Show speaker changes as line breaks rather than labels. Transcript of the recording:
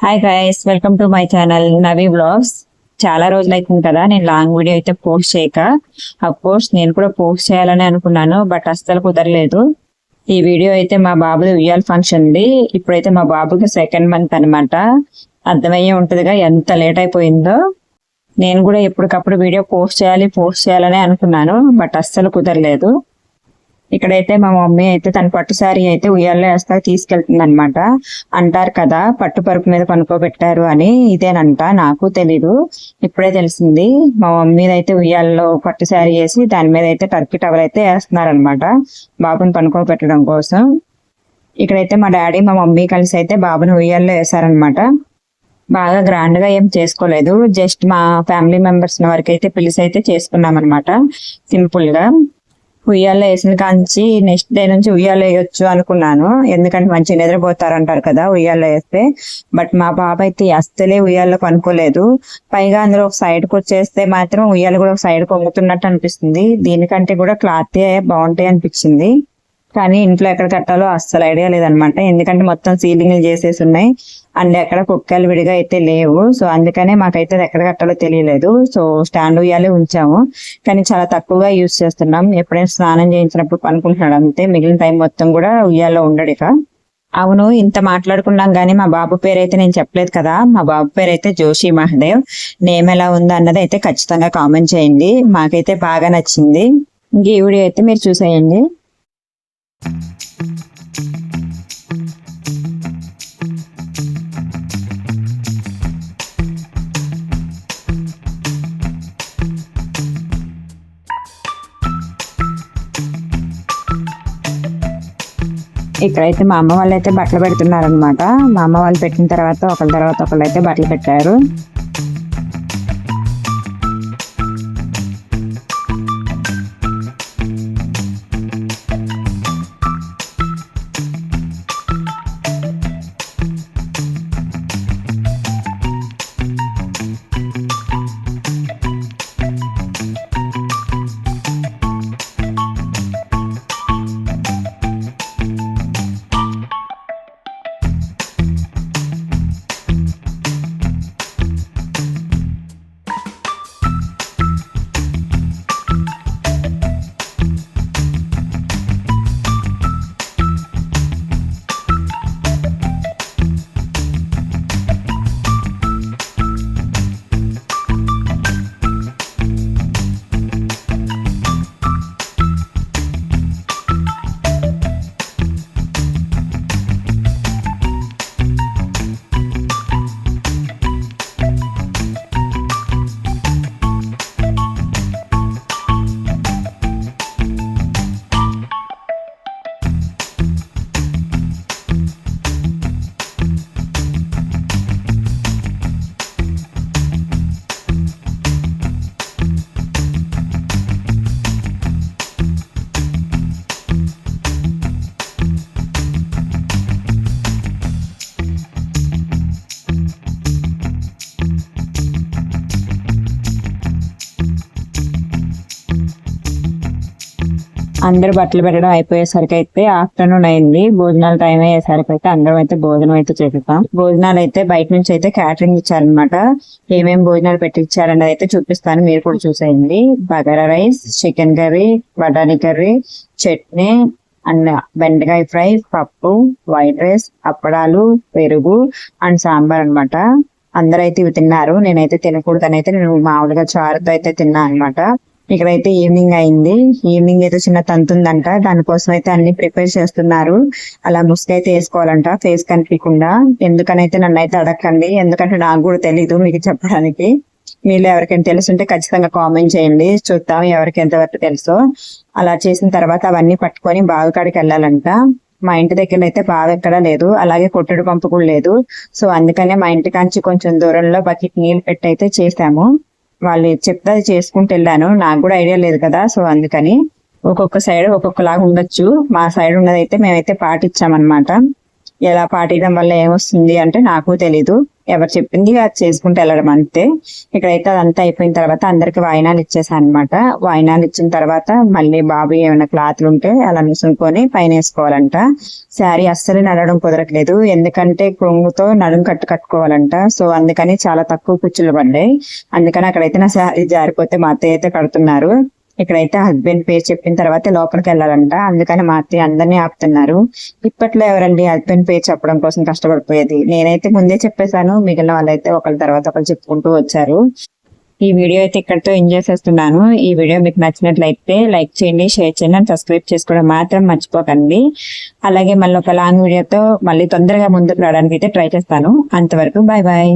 Hi guys welcome to my channel Navi blogs చాలా రోజులు అవుతుంది కదా నేను లాంగ్ వీడియో అయితే పోస్ట్ చేయక. అఫ్ కోర్స్ నేను కూడా పోస్ట్ చేయాలని అనుకున్నాను బట్ అస్సలు కుదరలేదు. ఈ వీడియో అయితే మా బాబుది ఉయ్యాల ఫంక్షన్ ఉంది. ఇప్పుడైతే మా బాబుకి సెకండ్ మంత్ అనమాట అర్థమయ్యే ఉంటుందిగా ఎంత లేట్ అయిపోయిందో. నేను కూడా ఎప్పటికప్పుడు వీడియో పోస్ట్ చేయాలి పోస్ట్ చేయాలని అనుకున్నాను బట్ అస్సలు కుదరలేదు. ఇక్కడైతే మా మమ్మీ అయితే తన పట్టు శారీ అయితే ఉయ్యాల్లో వేస్తా తీసుకెళ్తుంది అనమాట అంటారు కదా పట్టు పరుపు మీద పనుకోబెట్టారు అని. ఇదేనంట నాకు తెలీదు. ఇప్పుడే తెలిసింది. మా మమ్మీ అయితే ఉయ్యాల్లో పట్టు శారీ వేసి దాని మీద అయితే టర్కీ టవల్ అయితే వేస్తున్నారనమాట బాబుని పనుకోబెట్టడం కోసం. ఇక్కడైతే మా డాడీ మా మమ్మీ కలిసి అయితే బాబుని ఉయ్యాల్లో వేసారనమాట బాగా గ్రాండ్గా ఏం చేసుకోలేదు. జస్ట్ మా ఫ్యామిలీ మెంబర్స్ వరకు అయితే పిలిచి అయితే చేసుకున్నాం అనమాట సింపుల్గా ఉయ్యాల వేసిన కాంచి నెక్స్ట్ డే నుంచి ఉయ్యాల వేయొచ్చు అనుకున్నాను. ఎందుకంటే మంచి నిద్రపోతారంటారు కదా ఉయ్యాల్లో వేస్తే. బట్ మా బాబు అయితే అస్సలే ఉయ్యాల్లో పనుకోలేదు. పైగా అందులో ఒక సైడ్కు వచ్చేస్తే మాత్రం ఉయ్యాలు కూడా ఒక సైడ్ కొంగుతున్నట్టు అనిపిస్తుంది. దీనికంటే కూడా క్లాత్ బాగుంటాయి అనిపించింది కానీ ఇంట్లో ఎక్కడ కట్టాలో అస్సలు ఐడియా లేదనమాట. ఎందుకంటే మొత్తం సీలింగ్లు చేసేసి ఉన్నాయి. అండ్ ఎక్కడ కుక్కలు విడిగా అయితే లేవు. సో అందుకనే మాకైతే అది ఎక్కడ కట్టాలో తెలియలేదు. సో స్టాండ్ ఉయ్యాలే ఉంచాము. కానీ చాలా తక్కువగా యూజ్ చేస్తున్నాం. ఎప్పుడైనా స్నానం చేయించినప్పుడు పనుకుంటున్నాడు అంతే. మిగిలిన టైం మొత్తం కూడా ఉయ్యాలో ఉండడు ఇక. అవును ఇంత మాట్లాడుకున్నాం కానీ మా బాబు పేరు అయితే నేను చెప్పలేదు కదా. మా బాబు పేరు అయితే జోషి మహదేవ్. నేమ్ ఎలా ఉందో అన్నది అయితే ఖచ్చితంగా కామెంట్ చేయండి. మాకైతే బాగా నచ్చింది. ఇంక ఈ వీడియో అయితే మీరు చూసేయండి. ఇక్కడైతే మా అమ్మ వాళ్ళు అయితే బట్టలు పెడుతున్నారనమాట మా అమ్మ వాళ్ళు పెట్టిన తర్వాత ఒకళ్ళ తర్వాత ఒకళ్ళు అయితే బట్టలు పెట్టారు. అందరు బట్టలు పెట్టడం అయిపోయేసరికి అయితే ఆఫ్టర్నూన్ అయింది. భోజనాల టైం అయ్యేసరికి అయితే అందరం అయితే భోజనం అయితే చేపిస్తాం భోజనాలు అయితే బయట నుంచి అయితే క్యాటరింగ్ ఇచ్చారనమాట ఏమేమి భోజనాలు పెట్టి అయితే చూపిస్తాను. మీరు కూడా చూసేయండి. బగారా రైస్ చికెన్ కర్రీ బటానీ కర్రీ చట్నీ అండ్ బెండకాయ ఫ్రై పప్పు వైట్ రైస్ అప్పడాలు పెరుగు అండ్ సాంబార్ అన్నమాట. అందరైతే ఇవి తిన్నారు. నేనైతే తినకూడదని అయితే నేను మామూలుగా చారుతో అయితే తిన్నా అనమాట ఇక్కడైతే ఈవినింగ్ అయింది. ఈవినింగ్ అయితే చిన్న తంతు ఉందంట. దానికోసం అయితే అన్ని ప్రిపేర్ చేస్తున్నారు. అలా ముసుగు అయితే వేసుకోవాలంట. ఫేస్ కనిపించకుండా. ఎందుకనైతే నన్ను అయితే అడగండి ఎందుకంటే నాకు కూడా తెలీదు మీకు చెప్పడానికి. మీరు ఎవరికైనా తెలుసుంటే ఖచ్చితంగా కామెంట్ చేయండి. చూద్దాం ఎవరికి ఎంతవరకు తెలుసో. అలా చేసిన తర్వాత అవన్నీ పట్టుకొని బావి కాడికి వెళ్ళాలంట. మా ఇంటి దగ్గర అయితే బావి ఎక్కడ లేదు. అలాగే కొట్టుడు పంపు కూడా లేదు. సో అందుకనే మా ఇంటి కాంచి కొంచెం దూరంలో బకెట్ నీళ్ళు పెట్టి అయితే చేసాము వాళ్ళు చెప్తే అది చేసుకుంటూ వెళ్ళాను. నాకు కూడా ఐడియా లేదు కదా సో అందుకని ఒక్కొక్క సైడ్ ఒక్కొక్కలాగా ఉండొచ్చు. మా సైడ్ ఉన్నదైతే మేమైతే పాటించామన్నమాట. ఎలా పాటించడం వల్ల ఏమొస్తుంది అంటే నాకు తెలీదు. ఎవరు చెప్పింది అది చేసుకుంటూ వెళ్ళడం అంతే. ఇక్కడైతే అదంతా అయిపోయిన తర్వాత అందరికి వాయినాలు ఇచ్చేసాను అనమాట వాయినాలు ఇచ్చిన తర్వాత మళ్ళీ బాబు ఏమైనా క్లాత్లు ఉంటే అలా నిసుకొని పైన వేసుకోవాలంట. శారీ అస్సలు నడవడం కుదరట్లేదు. ఎందుకంటే కొంగుతో నడుము కట్టు కట్టుకోవాలంట. సో అందుకని చాలా తక్కువ కుచ్చులు పడ్డాయి. అందుకని అక్కడైతే నా శారీ జారిపోతే మా అత్తయ్య అయితే కడుతున్నారు. ఇక్కడైతే హస్బెండ్ పేరు చెప్పిన తర్వాత లోపలికి వెళ్ళాలంట. అందుకని మా అత్తయ్య అందరినీ ఆపుతున్నారు. ఇప్పట్లో ఎవరండి హస్బెండ్ పేరు చెప్పడం కోసం కష్టపడిపోయేది? నేనైతే ముందే చెప్పేశాను. మిగిలిన వాళ్ళైతే ఒకళ్ళ తర్వాత ఒకరు చెప్పుకుంటూ వచ్చారు. ఈ వీడియో అయితే ఇక్కడితో ఎంజాయ్ చేస్తున్నాను ఈ వీడియో మీకు నచ్చినట్లయితే లైక్ చేయండి షేర్ చేయండి అండ్ సబ్స్క్రైబ్ చేసుకోవడం మాత్రం మర్చిపోకండి. అలాగే మళ్ళీ ఒక లాంగ్ వీడియోతో మళ్ళీ తొందరగా ముందుకు రావడానికి అయితే ట్రై చేస్తాను. అంతవరకు బాయ్ బాయ్